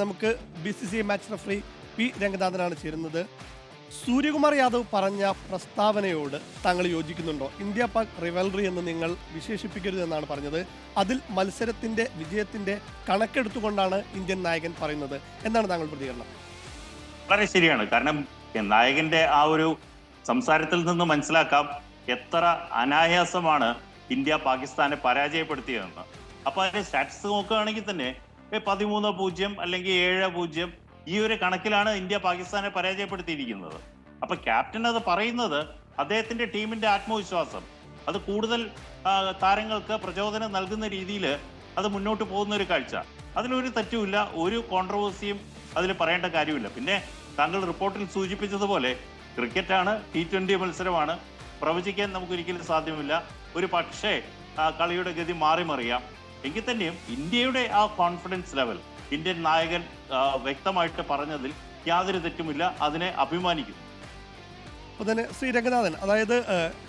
നമുക്ക് B C C match referee P രംഗനാഥനാണ് ചേരുന്നത്. സൂര്യകുമാർ യാദവ് പറഞ്ഞ പ്രസ്താവനയോട് താങ്കൾ യോജിക്കുന്നുണ്ടോ? ഇന്ത്യ പാക് റിവൽറി എന്ന് നിങ്ങൾ വിശേഷിപ്പിക്കരുത് എന്നാണ് പറഞ്ഞത്. അതിൽ മത്സരത്തിന്റെ വിജയത്തിന്റെ കണക്കെടുത്തുകൊണ്ടാണ് ഇന്ത്യൻ നായകൻ പറയുന്നത്. എന്താണ് താങ്കൾ പ്രതികരണം? വളരെ ശരിയാണ്. കാരണം നായകന്റെ ആ ഒരു സംസാരത്തിൽ നിന്ന് മനസ്സിലാക്കാം എത്ര അനായാസമാണ് ഇന്ത്യ പാകിസ്ഥാനെ പരാജയപ്പെടുത്തിയതെന്ന്. അപ്പൊ അതിന്റെ സ്റ്റാറ്റസ് നോക്കുകയാണെങ്കിൽ തന്നെ പതിമൂന്ന് പൂജ്യം അല്ലെങ്കിൽ ഏഴ് പൂജ്യം ഈ ഒരു കണക്കിലാണ് ഇന്ത്യ പാകിസ്ഥാനെ പരാജയപ്പെടുത്തിയിരിക്കുന്നത്. അപ്പൊ ക്യാപ്റ്റൻ അത് പറയുന്നത് അദ്ദേഹത്തിന്റെ ടീമിന്റെ ആത്മവിശ്വാസം അത് കൂടുതൽ താരങ്ങൾക്ക് പ്രചോദനം നൽകുന്ന രീതിയിൽ അത് മുന്നോട്ട് പോകുന്ന ഒരു കാഴ്ച. അതിലൊരു തെറ്റുമില്ല ഒരു കോൺട്രവേഴ്സിയും അതിൽ പറയേണ്ട കാര്യമില്ല. പിന്നെ താങ്കൾ റിപ്പോർട്ടിൽ സൂചിപ്പിച്ചതുപോലെ ക്രിക്കറ്റാണ് ടി ട്വന്റി മത്സരമാണ്. പ്രവചിക്കാൻ നമുക്ക് ഒരിക്കലും സാധ്യമല്ല. ഒരു പക്ഷേ കളിയുടെ ഗതി മാറി മറിയാം. എങ്കിൽ തന്നെയും ഇന്ത്യയുടെ ആ കോൺഫിഡൻസ് ലെവൽ ഇന്ത്യൻ നായകൻ വ്യക്തമായിട്ട് പറഞ്ഞതിൽ യാതൊരു തെറ്റുമില്ല അതിനെ അഭിമാനിക്കുന്നു. അപ്പോൾ തന്നെ ശ്രീ രംഗനാഥൻ അതായത്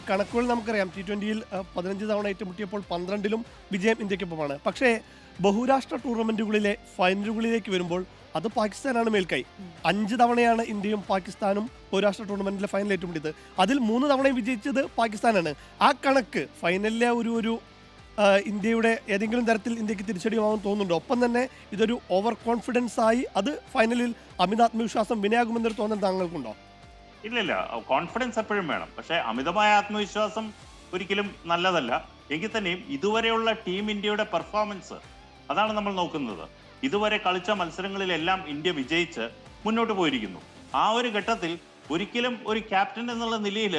കണക്കുകൾ നമുക്കറിയാം ടി ട്വന്റിയിൽ പതിനഞ്ച് തവണ ഏറ്റുമുട്ടിയപ്പോൾ പന്ത്രണ്ടിലും വിജയം ഇന്ത്യക്കൊപ്പമാണ്. പക്ഷേ ബഹുരാഷ്ട്ര ടൂർണമെന്റുകളിലെ ഫൈനലുകളിലേക്ക് വരുമ്പോൾ അത് പാകിസ്ഥാനാണ് മേൽക്കൈ. അഞ്ച് തവണയാണ് ഇന്ത്യയും പാകിസ്ഥാനും ബഹുരാഷ്ട്ര ടൂർണമെന്റിലെ ഫൈനൽ ഏറ്റുമുട്ടിയത്. അതിൽ മൂന്ന് തവണയും വിജയിച്ചത് പാകിസ്ഥാനാണ്. ആ കണക്ക് ഫൈനലിലെ ഒരു ഒരു ഇന്ത്യയുടെ ഏതെങ്കിലും തരത്തിൽ ഇന്ത്യയ്ക്ക് തിരിച്ചടിയാവും തോന്നുന്നുണ്ട്? ഒപ്പം തന്നെ ഇതൊരു ഓവർ കോൺഫിഡൻസ് ആയി അത് ഫൈനലിൽ അമിത ആത്മവിശ്വാസം വിനയാകുമെന്നൊരു തോന്നൽ താങ്കൾക്കുണ്ടോ? ഇല്ലില്ല കോൺഫിഡൻസ് എപ്പോഴും വേണം. പക്ഷേ അമിതമായ ആത്മവിശ്വാസം ഒരിക്കലും നല്ലതല്ല. എങ്കിൽ തന്നെയും ഇതുവരെയുള്ള ടീം ഇന്ത്യയുടെ പെർഫോമൻസ് അതാണ് നമ്മൾ നോക്കുന്നത്. ഇതുവരെ കളിച്ച മത്സരങ്ങളിലെല്ലാം ഇന്ത്യ വിജയിച്ച് മുന്നോട്ട് പോയിരിക്കുന്നു. ആ ഒരു ഘട്ടത്തിൽ ഒരിക്കലും ഒരു ക്യാപ്റ്റൻ എന്നുള്ള നിലയിൽ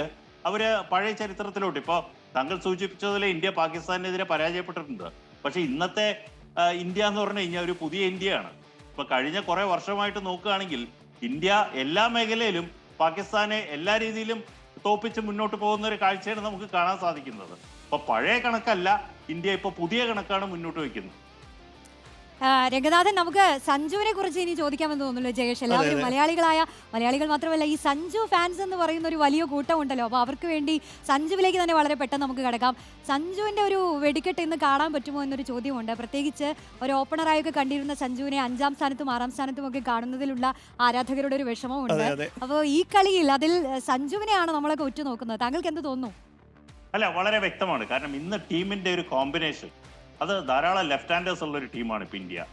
അവർ പഴയ ചരിത്രത്തിലോട്ട്. ഇപ്പോ താങ്കൾ സൂചിപ്പിച്ചതുപോലെ ഇന്ത്യ പാകിസ്ഥാനെതിരെ പരാജയപ്പെട്ടിട്ടുണ്ട്. പക്ഷെ ഇന്നത്തെ ഇന്ത്യ എന്ന് പറഞ്ഞു കഴിഞ്ഞാൽ ഒരു പുതിയ ഇന്ത്യയാണ്. ഇപ്പൊ കഴിഞ്ഞ കുറെ വർഷമായിട്ട് നോക്കുകയാണെങ്കിൽ ഇന്ത്യ എല്ലാ മേഖലയിലും പാകിസ്ഥാനെ എല്ലാ രീതിയിലും തോപ്പിച്ച് മുന്നോട്ട് പോകുന്ന ഒരു കാഴ്ചയാണ് നമുക്ക് കാണാൻ സാധിക്കുന്നത്. അപ്പൊ പഴയ കണക്കല്ല ഇന്ത്യ ഇപ്പൊ പുതിയ കണക്കാണ് മുന്നോട്ട് വെക്കുന്നത് ആ, രംഗനാഥൻ നമുക്ക് സഞ്ജുവിനെ കുറിച്ച് ഇനി ചോദിക്കാമെന്ന് തോന്നുന്നു ജയേഷ്? എല്ലാവരും മലയാളികളായ മലയാളികൾ മാത്രമല്ല ഈ സഞ്ജു ഫാൻസ് എന്ന് പറയുന്ന ഒരു വലിയ കൂട്ടം ഉണ്ടല്ലോ അപ്പോൾ അവർക്ക് വേണ്ടി സഞ്ജുവിലേക്ക് തന്നെ വളരെ പെട്ടെന്ന് നമുക്ക് കിടക്കാം. സഞ്ജുവിന്റെ ഒരു വെടിക്കെട്ട് ഇന്ന് കാണാൻ പറ്റുമോ എന്നൊരു ചോദ്യമുണ്ട്. പ്രത്യേകിച്ച് ഒരു ഓപ്പണറായൊക്കെ കണ്ടിരുന്ന സഞ്ജുവിനെ അഞ്ചാം സ്ഥാനത്തും ആറാം സ്ഥാനത്തും ഒക്കെ കാണുന്നതിലുള്ള ആരാധകരുടെ ഒരു വിഷമമുണ്ട്. അപ്പോൾ ഈ കളിയിൽ അതിൽ സഞ്ജുവിനെയാണ് നമ്മളൊക്കെ ഉറ്റുനോക്കുന്നത്. താങ്കൾക്ക് എന്ത് തോന്നുന്നു? അല്ല വളരെ വ്യക്തമാണ്. കാരണം ഇന്ന് ടീമിന്റെ ഒരു കോമ്പിനേഷൻ അത് ധാരാളം ലെഫ്റ്റ് ഹാൻഡേഴ്സ് ഉള്ള ഒരു ടീമാണ് ഇപ്പൊ ഇന്ത്യ.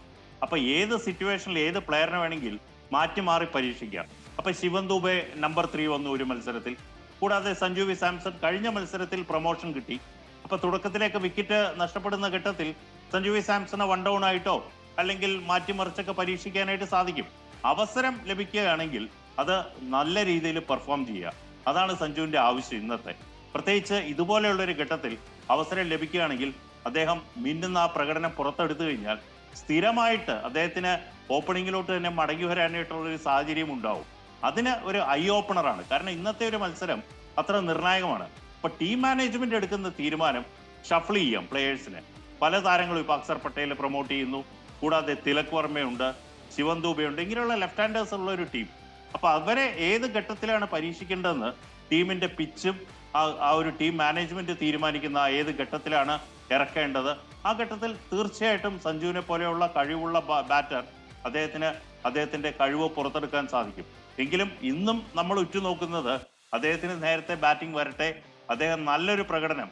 അപ്പൊ ഏത് സിറ്റുവേഷനിൽ ഏത് പ്ലെയറിനെ വേണമെങ്കിൽ മാറ്റി മാറി പരീക്ഷിക്കാം. അപ്പൊ ശിവൻ ദുബെ നമ്പർ ത്രീ വന്നു ഒരു മത്സരത്തിൽ. കൂടാതെ സഞ്ജു വി സാംസൺ കഴിഞ്ഞ മത്സരത്തിൽ പ്രൊമോഷൻ കിട്ടി. അപ്പൊ തുടക്കത്തിലേക്ക് വിക്കറ്റ് നഷ്ടപ്പെടുന്ന ഘട്ടത്തിൽ സഞ്ജു വി സാംസണെ വൺ ഡൗൺ ആയിട്ടോ അല്ലെങ്കിൽ മാറ്റിമറിച്ചൊക്കെ പരീക്ഷിക്കാനായിട്ട് സാധിക്കും. അവസരം ലഭിക്കുകയാണെങ്കിൽ അത് നല്ല രീതിയിൽ പെർഫോം ചെയ്യുക. അതാണ് സഞ്ജുവിന്റെ ആവശ്യം ഇന്നത്തെ. പ്രത്യേകിച്ച് ഇതുപോലെയുള്ള ഒരു ഘട്ടത്തിൽ അവസരം ലഭിക്കുകയാണെങ്കിൽ അദ്ദേഹം മിന്നുന്ന ആ പ്രകടനം പുറത്തെടുത്തു കഴിഞ്ഞാൽ സ്ഥിരമായിട്ട് അദ്ദേഹത്തിന് ഓപ്പണിങ്ങിലോട്ട് തന്നെ മടങ്ങി വരാനായിട്ടുള്ള ഒരു സാഹചര്യം ഉണ്ടാവും. അതിന് ഒരു ഐ ഓപ്പണറാണ് കാരണം ഇന്നത്തെ ഒരു മത്സരം അത്ര നിർണായകമാണ്. അപ്പൊ ടീം മാനേജ്മെന്റ് എടുക്കുന്ന തീരുമാനം ഷഫിൾ ചെയ്യാം പ്ലേയേഴ്സിന് പല താരങ്ങളും ഇപ്പൊ അക്സർ പട്ടേൽ പ്രൊമോട്ട് ചെയ്യുന്നു. കൂടാതെ തിലക് വർമ്മയുണ്ട് ശിവൻ ദൂബയുണ്ട് ഇങ്ങനെയുള്ള ലെഫ്റ്റ് ഹാൻഡേഴ്സ് ഉള്ള ഒരു ടീം അപ്പൊ അവരെ ഏത് ഘട്ടത്തിലാണ് പരീക്ഷിക്കേണ്ടതെന്ന് ടീമിന്റെ പിച്ചും ആ ഒരു ടീം മാനേജ്മെന്റ് തീരുമാനിക്കുന്ന ഏത് ഘട്ടത്തിലാണ് ഇറക്കേണ്ടത്. ആ ഘട്ടത്തിൽ തീർച്ചയായിട്ടും സഞ്ജുവിനെ പോലെയുള്ള കഴിവുള്ള ബാറ്റർ അദ്ദേഹത്തിന് അദ്ദേഹത്തിന്റെ കഴിവ് പുറത്തെടുക്കാൻ സാധിക്കും. എങ്കിലും ഇന്നും നമ്മൾ ഉറ്റുനോക്കുന്നത് അദ്ദേഹത്തിന് നേരത്തെ ബാറ്റിംഗ് വരട്ടെ അദ്ദേഹം നല്ലൊരു പ്രകടനം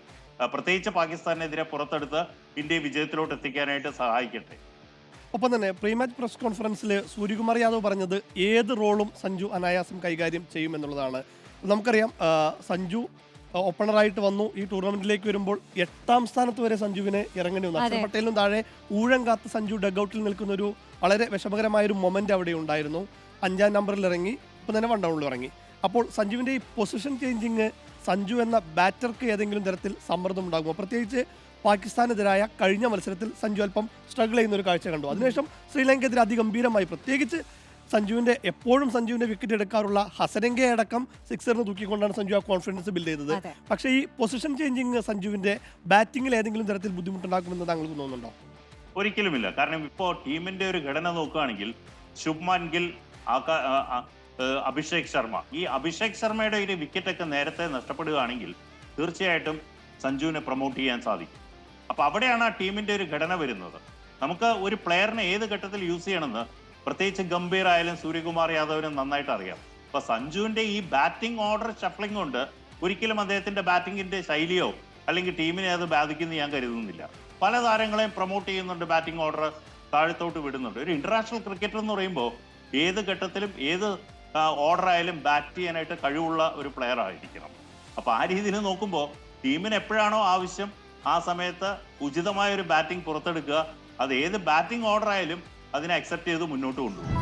പ്രത്യേകിച്ച് പാകിസ്ഥാനെതിരെ പുറത്തെടുത്ത് ഇന്ത്യ വിജയത്തിലോട്ട് എത്തിക്കാനായിട്ട് സഹായിക്കട്ടെ. ഒപ്പം തന്നെ പ്രീ മാച്ച് പ്രസ് കോൺഫറൻസിൽ സൂര്യകുമാർ യാദവ് പറഞ്ഞത് ഏത് റോളും സഞ്ജു അനായാസം കൈകാര്യം ചെയ്യുമെന്നുള്ളതാണ്. നമുക്കറിയാം സഞ്ജു ഓപ്പണറായിട്ട് വന്നു. ഈ ടൂർണമെന്റിലേക്ക് വരുമ്പോൾ എട്ടാം സ്ഥാനത്ത് വരെ സഞ്ജുവിനെ ഇറങ്ങേണ്ടി വന്നു. അക്ഷർ. പട്ടേലിനും താഴെ ഊഴം കാത്ത സഞ്ജു ഡഗ്ഔട്ടിൽ നിൽക്കുന്ന ഒരു വളരെ വിഷമകരമായ ഒരു മൊമെന്റ് അവിടെ ഉണ്ടായിരുന്നു. അഞ്ചാം നമ്പറിൽ ഇറങ്ങി ഇപ്പം തന്നെ വൺ ഡൗണിൽ ഇറങ്ങി. അപ്പോൾ സഞ്ജുവിന്റെ ഈ പൊസിഷൻ ചേഞ്ചിങ് സഞ്ജു എന്ന ബാറ്റർക്ക് ഏതെങ്കിലും തരത്തിൽ സമ്മർദ്ദം ഉണ്ടാകുമോ? പ്രത്യേകിച്ച് പാകിസ്ഥാനെതിരായ കഴിഞ്ഞ മത്സരത്തിൽ സഞ്ജു അല്പം സ്ട്രഗിൾ ചെയ്യുന്ന ഒരു കാഴ്ച കണ്ടു. അതിനുശേഷം ശ്രീലങ്കയ്ക്കെതിരെ അതിഗംഭീരമായി പ്രത്യേകിച്ച് സഞ്ജുവിന്റെ എപ്പോഴും സഞ്ജുവിന്റെ വിക്കറ്റ് എടുക്കാറുള്ള ഹസരംഗെ അടക്കം സിക്സറിന് തൂക്കിക്കൊണ്ടാണ് സഞ്ജു ആ കോൺഫിഡൻസ് ബിൽഡ് ചെയ്തത്. പക്ഷേ ഈ പൊസിഷൻ ചേഞ്ചിങ് സഞ്ജുവിന്റെ ബാറ്റിംഗിൽ ഏതെങ്കിലും തരത്തിൽ ബുദ്ധിമുട്ടുണ്ടാക്കുമെന്ന് താങ്കൾക്ക് തോന്നുന്നുണ്ടോ? ഒരിക്കലുമില്ല. കാരണം ഇപ്പോൾ ടീമിന്റെ ഒരു ഘടന നോക്കുകയാണെങ്കിൽ ശുഭ്മാൻ ഗിൽ അഭിഷേക് ശർമ്മ. ഈ അഭിഷേക് ശർമ്മയുടെ ഒരു വിക്കറ്റൊക്കെ നേരത്തെ നഷ്ടപ്പെടുകയാണെങ്കിൽ തീർച്ചയായിട്ടും സഞ്ജുവിനെ പ്രൊമോട്ട് ചെയ്യാൻ സാധിക്കും. അപ്പൊ അവിടെയാണ് ആ ടീമിന്റെ ഒരു ഘടന വരുന്നത്. നമുക്ക് ഒരു പ്ലെയറിനെ ഏത് ഘട്ടത്തിൽ യൂസ് ചെയ്യണമെന്ന് പ്രത്യേകിച്ച് ഗംഭീർ ആയാലും സൂര്യകുമാർ യാദവിനും നന്നായിട്ട് അറിയാം. അപ്പൊ സഞ്ജുവിന്റെ ഈ ബാറ്റിംഗ് ഓർഡർ ഷഫ്ലിംഗ് കൊണ്ട് ഒരിക്കലും അദ്ദേഹത്തിന്റെ ബാറ്റിംഗിന്റെ ശൈലിയോ അല്ലെങ്കിൽ ടീമിനെ അത് ബാധിക്കുന്നു ഞാൻ കരുതുന്നില്ല. പല താരങ്ങളെയും പ്രൊമോട്ട് ചെയ്യുന്നുണ്ട് ബാറ്റിംഗ് ഓർഡർ താഴത്തോട്ട് വിടുന്നുണ്ട്. ഒരു ഇന്റർനാഷണൽ ക്രിക്കറ്റർ എന്ന് പറയുമ്പോൾ ഏത് ഘട്ടത്തിലും ഏത് ഓർഡർ ആയാലും ബാറ്റ് ചെയ്യാനായിട്ട് കഴിവുള്ള ഒരു പ്ലെയർ ആയിരിക്കണം. അപ്പൊ ആ രീതിയിൽ നോക്കുമ്പോൾ ടീമിന് എപ്പോഴാണോ ആവശ്യം ആ സമയത്ത് ഉചിതമായ ഒരു ബാറ്റിംഗ് പുറത്തെടുക്കുക. അത് ഏത് ബാറ്റിംഗ് ഓർഡർ ആയാലും അതിനെ അക്സെപ്റ്റ് ചെയ്ത് മുന്നോട്ട് കൊണ്ടുപോകും.